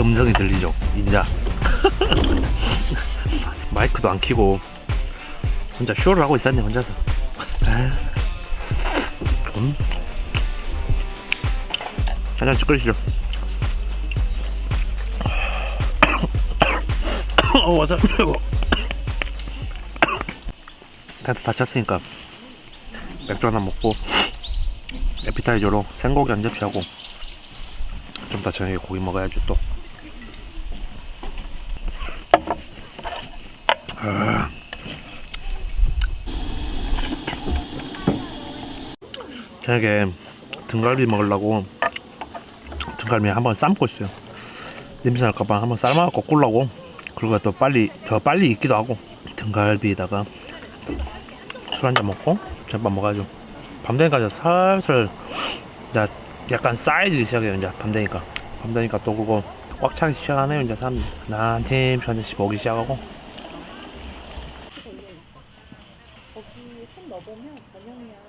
음성이 들리죠. 인자. 마이크도 안 키고. 혼자 쇼를 하고 있었네 혼자서. 아유. 음. 한잔 끓이시죠. 어 와서 텐트 다쳤으니까 맥주 하나 먹고 에피타이저로 생고기 한 접시 하고 좀 더 저녁에 고기 먹어야지 또 저녁에 등갈비 먹으려고 등갈비 한번 삶고 있어요. 냄새 날까봐 한번 삶아갖고 꿀라고. 그리고 또 빨리 더 빨리 익기도 하고 등갈비에다가 술 한잔 먹고 잠깐 먹어가지고 밤 되니까 이제 슬슬 이제 약간 쌓이기 시작해요 이제 밤 되니까. 밤 되니까 또 그거 꽉 차기 시작하네요 이제 사람 난 팀, 저 한테씩 오기 시작하고 거기 손 넣어보면 번영이야.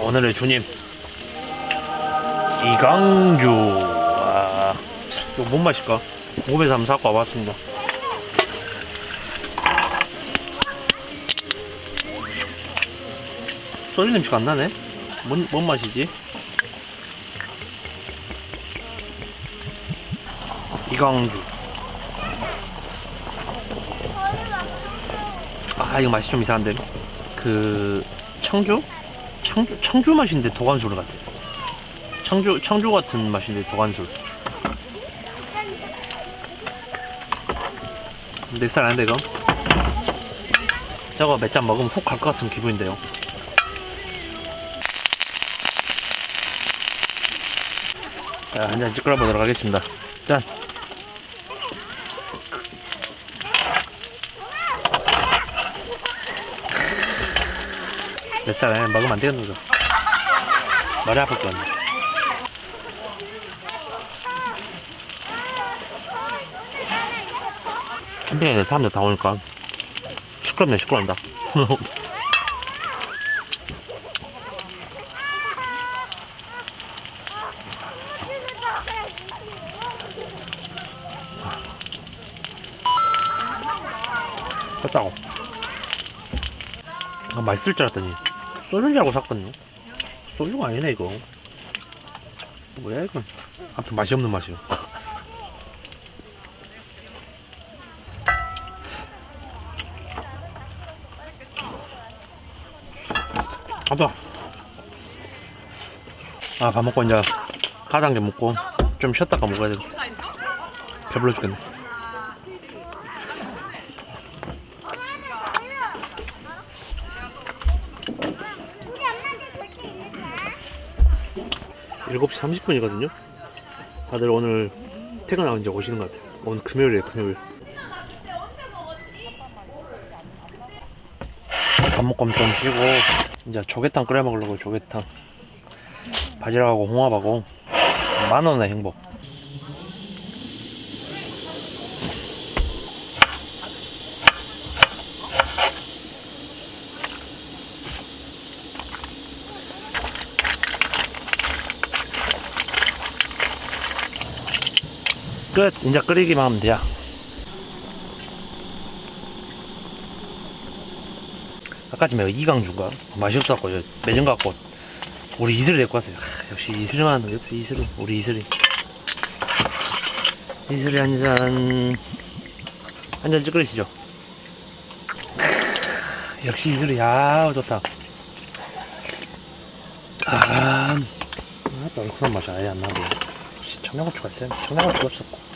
오늘의 주님 이강주 와 이거 뭔 맛일까? 공업에서 한번 사고 와봤습니다 소주 냄새가 안 나네 뭔, 뭔 맛이지? 이강주 아 이거 맛이 좀 이상한데 그 청주? 청주, 청주 맛인데 도간술 같아. 청주, 청주 같은 맛인데 도간술. 내살 아닌데 이거? 저거 몇 잔 먹으면 훅 갈 것 같은 기분인데요. 자, 한 잔 찌끄러 보도록 하겠습니다. 짠! 몇살 아니야? 먹으면 안 되겠는 거죠. 머리 아플 것 같네. 캠핑에 사람들 다 오니까 시끄럽네, 시끄럽다. 됐다고. 아, 맛있을 줄 알았더니 소주인 줄 알고 샀거든요. 소주가 아니네 이거. 뭐야 이건? 아무튼 맛이 없는 맛이요. 가자. 아, 밥 먹고 이제 하단계 먹고 좀 쉬었다가 먹어야 돼. 배불러 죽겠네. 일곱 시 30분이거든요. 다들 오늘 퇴근하고 이제 오시는 것 같아요. 오늘 금요일이에요, 금요일. 밥 먹고 좀 쉬고 이제 조개탕 끓여 먹으려고 조개탕. 바지락하고 홍합하고 만 원의 행복. 끝. 이제 끓이기만 하면 돼요. 아까 전에 이강주가 맛이 없어갖고 매점 갖고 우리 이슬을 데리고 왔어요. 하, 역시 이슬만 역시 이슬은 우리 이슬이 이슬이 한잔 한잔 찌끄리시죠. 역시 이슬이 야 좋다. 아, 또 얼큰한 맛이 아예 안 나고 청양고추가 있어요. 청양고추가 없었고.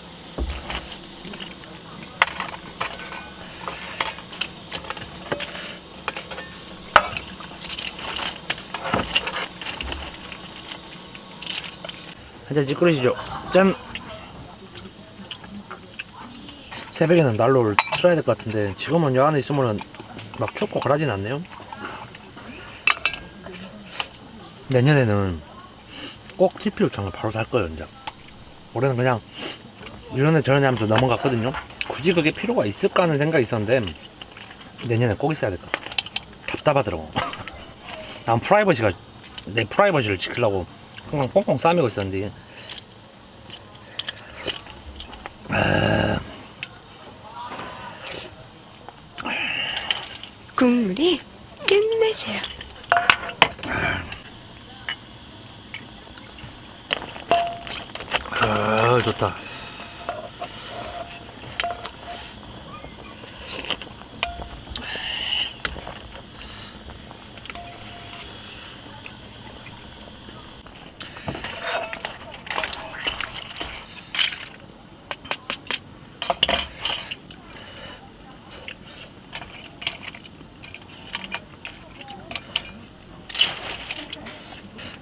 한잔 찌끄리시죠. 짠! 새벽에는 난로를 틀어야 될 것 같은데 지금은 여 안에 있으면은 막 춥고 그러진 않네요. 내년에는 꼭 TPU 창을 바로 살 거예요, 이제. 올해는 그냥 저런 애 하면서 넘어갔거든요. 굳이 그게 필요가 있을까 하는 생각이 있었는데 내년에 꼭 있어야 될 것 같아. 답답하더라고. 난 프라이버시가 내 프라이버시를 지키려고 항상 꽁꽁 싸매고 있었는데 국물이 끝내줘요. 아 좋다.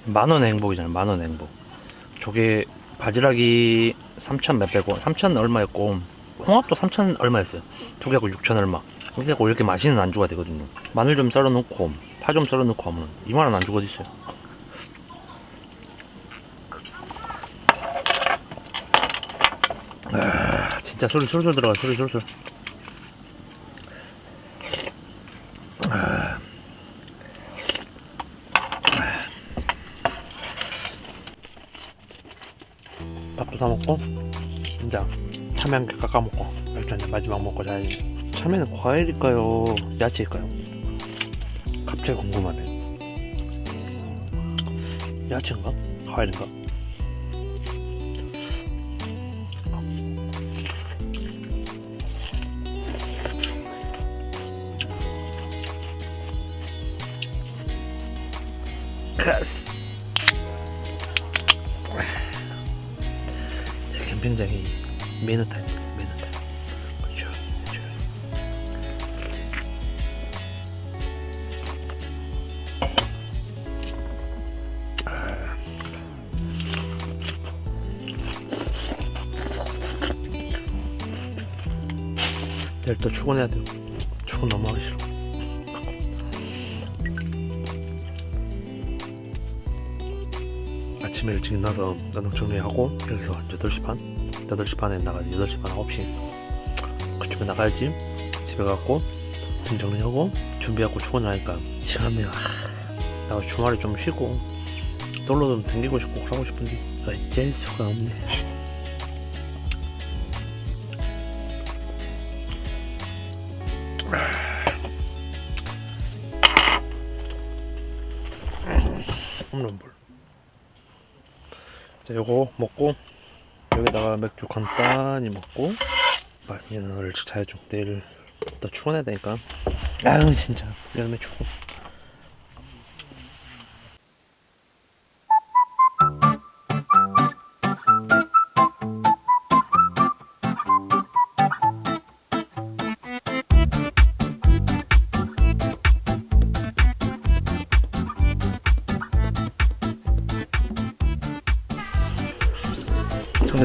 만원의 행복이잖아요. 만원의 행복. 저게 바지락이 3천 몇백 원, 3천 얼마였고 홍합도 3천 얼마였어요. 두 개 하고 6천 얼마. 이렇게 하고 이렇게 맛있는 안주가 되거든요. 마늘 좀 썰어 넣고 파 좀 썰어 넣고 하면 이만한 안주가 어디 있어요. 아, 진짜 소리 솔솔 들어가 소리 솔솔. 밥도 다 먹고 이제 참외 한 개 깎아 먹고 이제 마지막 먹고 자야지 참외는 과일일까요? 야채일까요? 갑자기 궁금하네. 야채인가? 과일인가? 카 캠핑장이 메뉴타입니다. 메뉴타입. 그렇죠. 그렇죠. 내일 또 출근해야 돼요. 출근 너무 하기 싫어. 아침에 일찍 일어나서 나는 정리하고 여기서 한 8시 반? 8시 반에 나가지. 8시 반 9시. 그쯤에 나가야지. 집에 가고 짐 정리하고 준비하고 출근을 하니까 시간이 아, 나 주말에 좀 쉬고 놀러 좀 다니고 싶고 그러고 싶은데 어쩔 수가 없네 자, 요거 먹고 여기다가 맥주 간단히 먹고 맛있는 오늘 자야죠. 내일 또 출근해야 되니까. 아유 진짜 여름에 출근.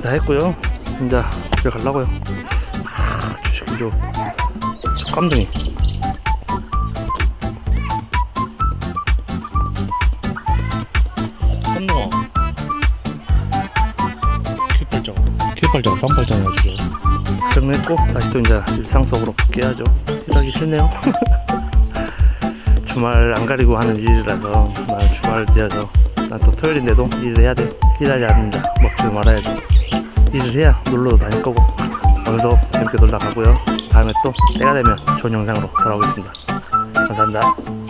다 했고요. 이제 집에 가려고요. 아, 주식 좀 깜둥이. 깜둥아. 킬팔장. 킬팔장, 쌈팔장이가지고. 정리했고 다시 또 이제 일상 속으로 복귀해야죠. 일하기 싫네요. 주말 안 가리고 하는 일이라서 난 주말 되어서 난 또 토요일인데도 일을 해야 돼. 일하지 않는다. 먹지 말아야지. 일을 해야 놀러도 다닐 거고 오늘도 재밌게 놀다 가고요. 다음에 또 때가 되면 좋은 영상으로 돌아오겠습니다. 감사합니다.